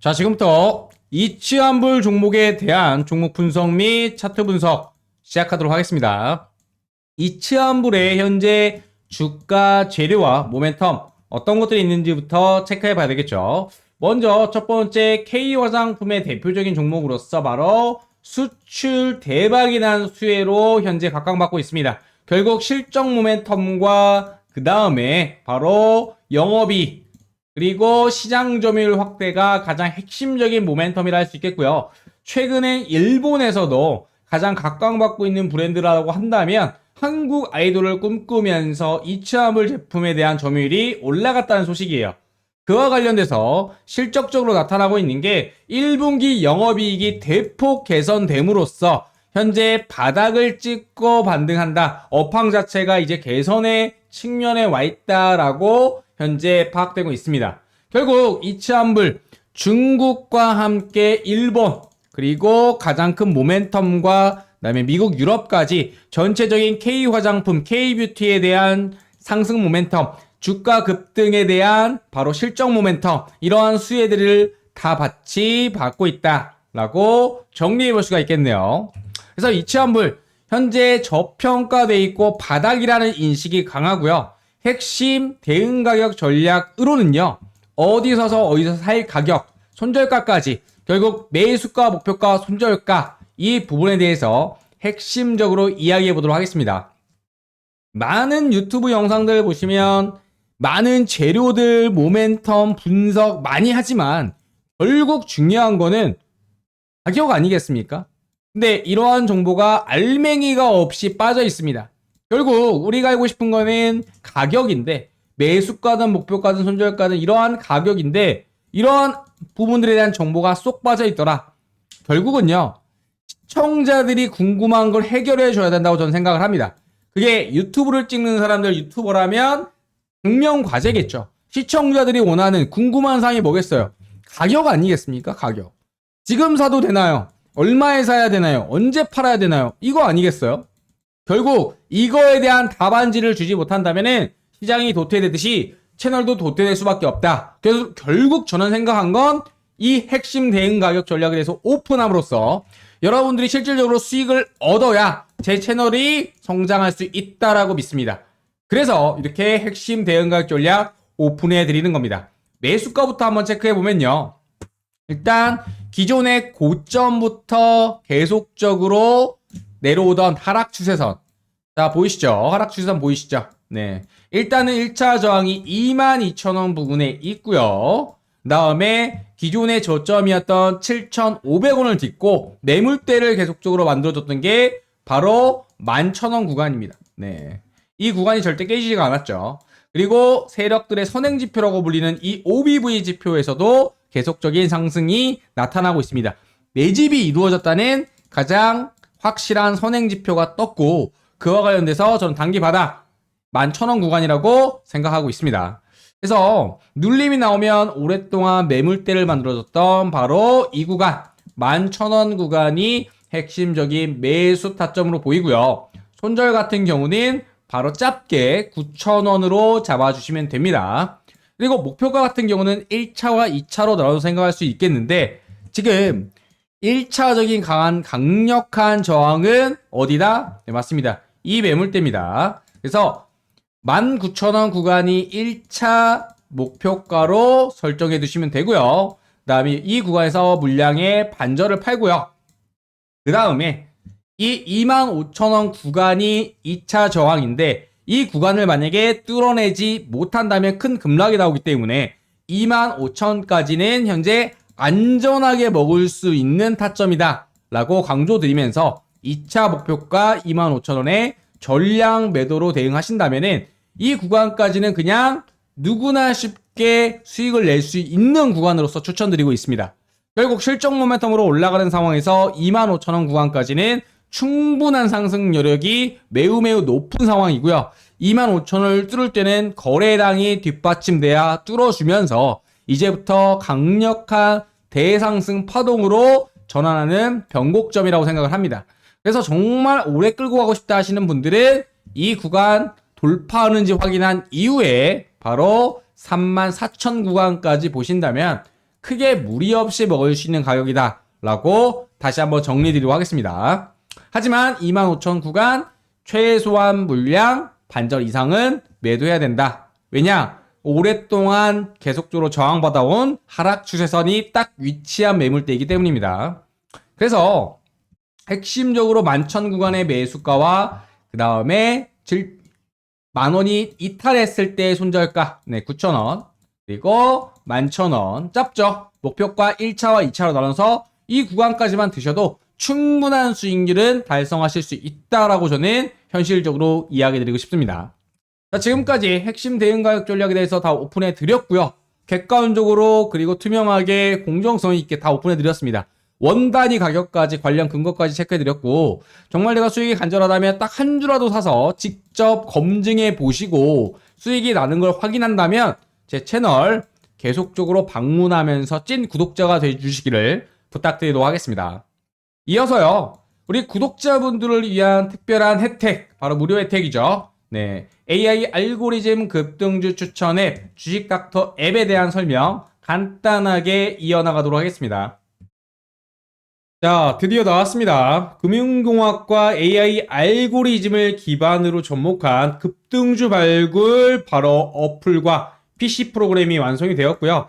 자, 지금부터 이치환불 종목에 대한 종목 분석 및 차트 분석 시작하도록 하겠습니다. 이치환불의 현재 주가 재료와 모멘텀 어떤 것들이 있는지부터 체크해 봐야 되겠죠. 먼저 첫 번째 K 화장품의 대표적인 종목으로서 바로 수출 대박이 난 수혜로 현재 각광받고 있습니다. 결국 실적 모멘텀과 그 다음에 바로 영업이 그리고 시장 점유율 확대가 가장 핵심적인 모멘텀이라 할 수 있겠고요. 최근에 일본에서도 가장 각광받고 있는 브랜드라고 한다면 한국 아이돌을 꿈꾸면서 이츠아물 제품에 대한 점유율이 올라갔다는 소식이에요. 그와 관련돼서 실적적으로 나타나고 있는 게 1분기 영업이익이 대폭 개선됨으로써 현재 바닥을 찍고 반등한다. 업황 자체가 이제 개선의 측면에 와 있다라고 현재 파악되고 있습니다. 결국 이치환불 중국과 함께 일본 그리고 가장 큰 모멘텀과 그다음에 미국 유럽까지 전체적인 K 화장품 K 뷰티에 대한 상승 모멘텀 주가 급등에 대한 바로 실적 모멘텀 이러한 수혜들을 다 같이 받고 있다라고 정리해 볼 수가 있겠네요. 그래서 이치환불 현재 저평가돼 있고 바닥이라는 인식이 강하고요. 핵심 대응 가격 전략으로는요. 어디 서 서 어디서 살 가격, 손절가까지 결국 매수가, 목표가, 손절가 이 부분에 대해서 핵심적으로 이야기해 보도록 하겠습니다. 많은 유튜브 영상들 보시면 많은 재료들, 모멘텀, 분석 많이 하지만 결국 중요한 거는 가격 아니겠습니까? 근데 이러한 정보가 알맹이가 없이 빠져 있습니다. 결국 우리가 알고 싶은 거는 가격인데 매수가든 목표가든 손절가든 이러한 가격인데 이러한 부분들에 대한 정보가 쏙 빠져 있더라. 결국은요. 시청자들이 궁금한 걸 해결해 줘야 된다고 저는 생각을 합니다. 그게 유튜브를 찍는 사람들 유튜버라면 증명 과제겠죠. 시청자들이 원하는 궁금한 사항이 뭐겠어요? 가격 아니겠습니까? 가격. 지금 사도 되나요? 얼마에 사야 되나요? 언제 팔아야 되나요? 이거 아니겠어요? 결국 이거에 대한 답안지를 주지 못한다면은 시장이 도태되듯이 채널도 도태될 수밖에 없다. 그래서 결국 저는 생각한 건 이 핵심 대응 가격 전략에 대해서 오픈함으로써 여러분들이 실질적으로 수익을 얻어야 제 채널이 성장할 수 있다라고 믿습니다. 그래서 이렇게 핵심 대응 가격 전략 오픈해 드리는 겁니다. 매수가부터 한번 체크해 보면요. 일단 기존의 고점부터 계속적으로 내려오던 하락 추세선. 자, 보이시죠? 하락 추세선 보이시죠? 네. 일단은 1차 저항이 22,000원 부근에 있고요. 다음에 기존의 저점이었던 7,500원을 딛고 매물대를 계속적으로 만들어줬던 게 바로 11,000원 구간입니다. 네. 이 구간이 절대 깨지지가 않았죠. 그리고 세력들의 선행 지표라고 불리는 이 OBV 지표에서도 계속적인 상승이 나타나고 있습니다. 매집이 이루어졌다는 가장 확실한 선행 지표가 떴고 그와 관련돼서 저는 단기 바닥 11,000원 구간이라고 생각하고 있습니다. 그래서 눌림이 나오면 오랫동안 매물대를 만들어줬던 바로 이 구간 11,000원 구간이 핵심적인 매수 타점으로 보이고요. 손절 같은 경우는 바로 짧게 9,000원으로 잡아주시면 됩니다. 그리고 목표가 같은 경우는 1차와 2차로 나눠서 생각할 수 있겠는데 지금 1차적인 강한 강력한 저항은 어디다? 네, 맞습니다. 이 매물대입니다. 그래서 19,000원 구간이 1차 목표가로 설정해 두시면 되고요. 그 다음에 이 구간에서 물량의 반절을 팔고요. 그 다음에 이 25,000원 구간이 2차 저항인데 이 구간을 만약에 뚫어내지 못한다면 큰 급락이 나오기 때문에 25,000까지는 현재 안전하게 먹을 수 있는 타점이다 라고 강조드리면서 2차 목표가 25,000원에 전량 매도로 대응하신다면은 이 구간까지는 그냥 누구나 쉽게 수익을 낼 수 있는 구간으로서 추천드리고 있습니다. 결국 실적 모멘텀으로 올라가는 상황에서 25,000원 구간까지는 충분한 상승 여력이 매우 매우 높은 상황이고요. 25,000원을 뚫을 때는 거래량이 뒷받침돼야 뚫어주면서 이제부터 강력한 대상승 파동으로 전환하는 변곡점이라고 생각을 합니다. 그래서 정말 오래 끌고 가고 싶다 하시는 분들은 이 구간 돌파하는지 확인한 이후에 바로 34,000 구간까지 보신다면 크게 무리 없이 먹을 수 있는 가격이다. 라고 다시 한번 정리드리도록 하겠습니다. 하지만 25,000 구간 최소한 물량 반절 이상은 매도해야 된다. 왜냐? 오랫동안 계속적으로 저항받아온 하락 추세선이 딱 위치한 매물대이기 때문입니다. 그래서 핵심적으로 11,000 구간의 매수가와 그 다음에 만 원이 이탈했을 때 손절가 네 9,000원 그리고 11,000원 짧죠 목표가 1차와 2차로 나눠서 이 구간까지만 드셔도 충분한 수익률은 달성하실 수 있다라고 저는 현실적으로 이야기 드리고 싶습니다. 자, 지금까지 핵심 대응 가격 전략에 대해서 다 오픈해 드렸고요. 객관적으로 그리고 투명하게 공정성 있게 다 오픈해 드렸습니다. 원 단위 가격까지 관련 근거까지 체크해 드렸고 정말 내가 수익이 간절하다면 딱 한 주라도 사서 직접 검증해 보시고 수익이 나는 걸 확인한다면 제 채널 계속적으로 방문하면서 찐 구독자가 돼 주시기를 부탁드리도록 하겠습니다. 이어서요. 우리 구독자분들을 위한 특별한 혜택, 바로 무료 혜택이죠. 네. AI 알고리즘 급등주 추천 앱, 주식닥터 앱에 대한 설명 간단하게 이어나가도록 하겠습니다. 자, 드디어 나왔습니다. 금융공학과 AI 알고리즘을 기반으로 접목한 급등주 발굴 바로 어플과 PC 프로그램이 완성이 되었고요.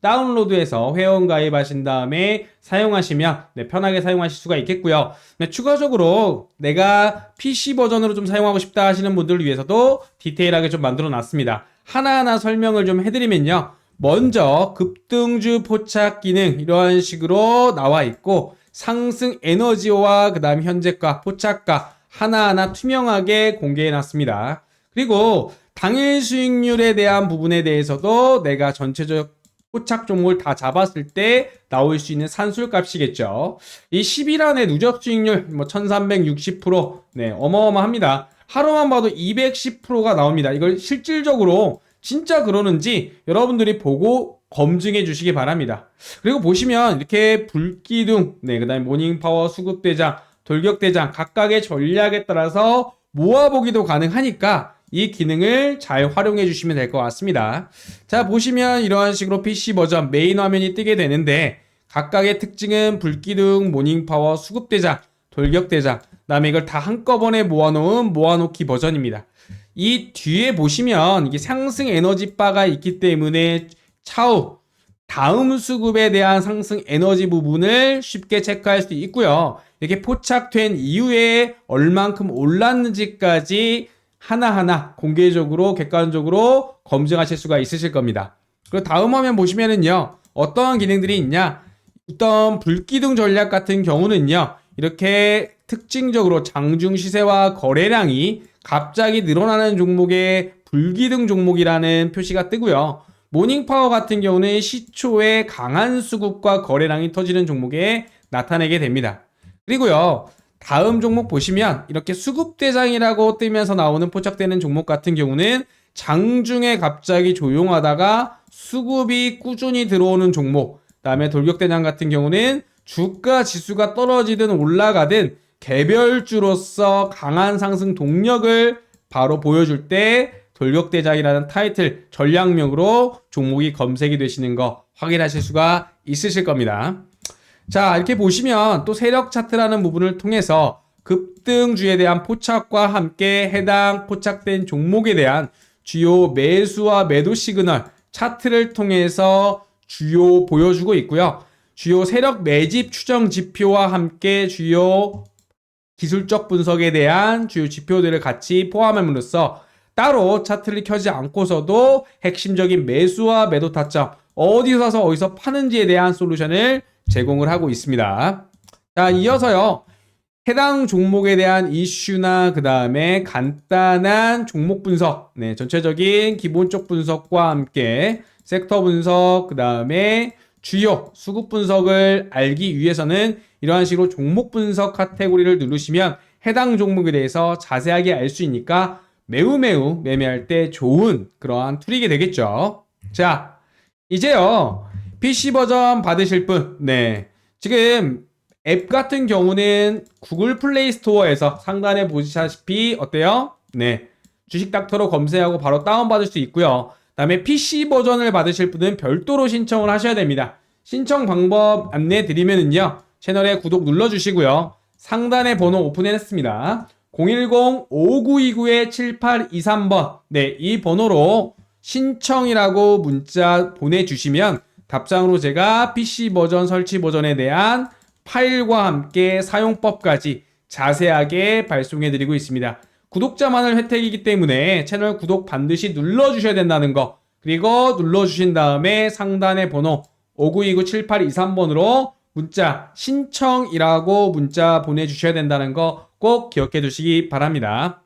다운로드해서 회원 가입하신 다음에 사용하시면 네, 편하게 사용하실 수가 있겠고요. 네, 추가적으로 내가 PC 버전으로 좀 사용하고 싶다 하시는 분들을 위해서도 디테일하게 좀 만들어 놨습니다. 하나하나 설명을 좀 해드리면요. 먼저 급등주 포착 기능 이러한 식으로 나와 있고 상승 에너지와 그 다음 현재가 포착가 하나하나 투명하게 공개해 놨습니다. 그리고 당일 수익률에 대한 부분에 대해서도 내가 전체적 포착 종목을 다 잡았을 때 나올 수 있는 산술 값이겠죠. 이 10일안의 누적 수익률 뭐 1360%, 네, 어마어마합니다. 하루만 봐도 210%가 나옵니다. 이걸 실질적으로 진짜 그러는지 여러분들이 보고 검증해 주시기 바랍니다. 그리고 보시면 이렇게 불기둥, 네, 그 다음에 모닝파워, 수급대장, 돌격대장 각각의 전략에 따라서 모아보기도 가능하니까 이 기능을 잘 활용해 주시면 될 것 같습니다. 자, 보시면 이러한 식으로 PC 버전 메인 화면이 뜨게 되는데 각각의 특징은 불기둥, 모닝파워, 수급대장, 돌격대장, 그다음에 이걸 다 한꺼번에 모아놓은 모아놓기 버전입니다. 이 뒤에 보시면 이게 상승 에너지 바가 있기 때문에 차후 다음 수급에 대한 상승 에너지 부분을 쉽게 체크할 수 있고요. 이렇게 포착된 이후에 얼만큼 올랐는지까지 하나하나 공개적으로 객관적으로 검증하실 수가 있으실 겁니다. 그리고 다음 화면 보시면은요. 어떠한 기능들이 있냐? 어떤 불기둥 전략 같은 경우는요. 이렇게 특징적으로 장중 시세와 거래량이 갑자기 늘어나는 종목의 불기둥 종목이라는 표시가 뜨고요. 모닝파워 같은 경우는 시초에 강한 수급과 거래량이 터지는 종목에 나타내게 됩니다. 그리고요. 다음 종목 보시면 이렇게 수급대장이라고 뜨면서 나오는 포착되는 종목 같은 경우는 장중에 갑자기 조용하다가 수급이 꾸준히 들어오는 종목 다음에 돌격대장 같은 경우는 주가 지수가 떨어지든 올라가든 개별주로서 강한 상승 동력을 바로 보여줄 때 돌격대장이라는 타이틀 전략명으로 종목이 검색이 되시는 거 확인하실 수가 있으실 겁니다. 자, 이렇게 보시면 또 세력 차트라는 부분을 통해서 급등주에 대한 포착과 함께 해당 포착된 종목에 대한 주요 매수와 매도 시그널 차트를 통해서 주요 보여주고 있고요. 주요 세력 매집 추정 지표와 함께 주요 기술적 분석에 대한 주요 지표들을 같이 포함함으로써 따로 차트를 켜지 않고서도 핵심적인 매수와 매도 타점 어디서 사서 어디서 파는지에 대한 솔루션을 제공을 하고 있습니다. 자, 이어서요. 해당 종목에 대한 이슈나 그 다음에 간단한 종목 분석, 네, 전체적인 기본적 분석과 함께 섹터 분석, 그 다음에 주요 수급 분석을 알기 위해서는 이러한 식으로 종목 분석 카테고리를 누르시면 해당 종목에 대해서 자세하게 알 수 있으니까 매우 매우 매매할 때 좋은 그러한 툴이게 되겠죠. 자, 이제요. PC 버전 받으실 분, 네. 지금 앱 같은 경우는 구글 플레이 스토어에서 상단에 보시다시피 어때요? 네. 주식 닥터로 검색하고 바로 다운받을 수 있고요. 다음에 PC 버전을 받으실 분은 별도로 신청을 하셔야 됩니다. 신청 방법 안내 드리면은요. 채널에 구독 눌러주시고요. 상단에 번호 오픈해놨습니다. 010-5929-7823번. 네, 이 번호로 신청이라고 문자 보내주시면 답장으로 제가 PC 버전 설치 버전에 대한 파일과 함께 사용법까지 자세하게 발송해 드리고 있습니다. 구독자만을 혜택이기 때문에 채널 구독 반드시 눌러주셔야 된다는 거 그리고 눌러주신 다음에 상단의 번호 5929-7823번으로 문자 신청이라고 문자 보내주셔야 된다는 거 꼭 기억해 두시기 바랍니다.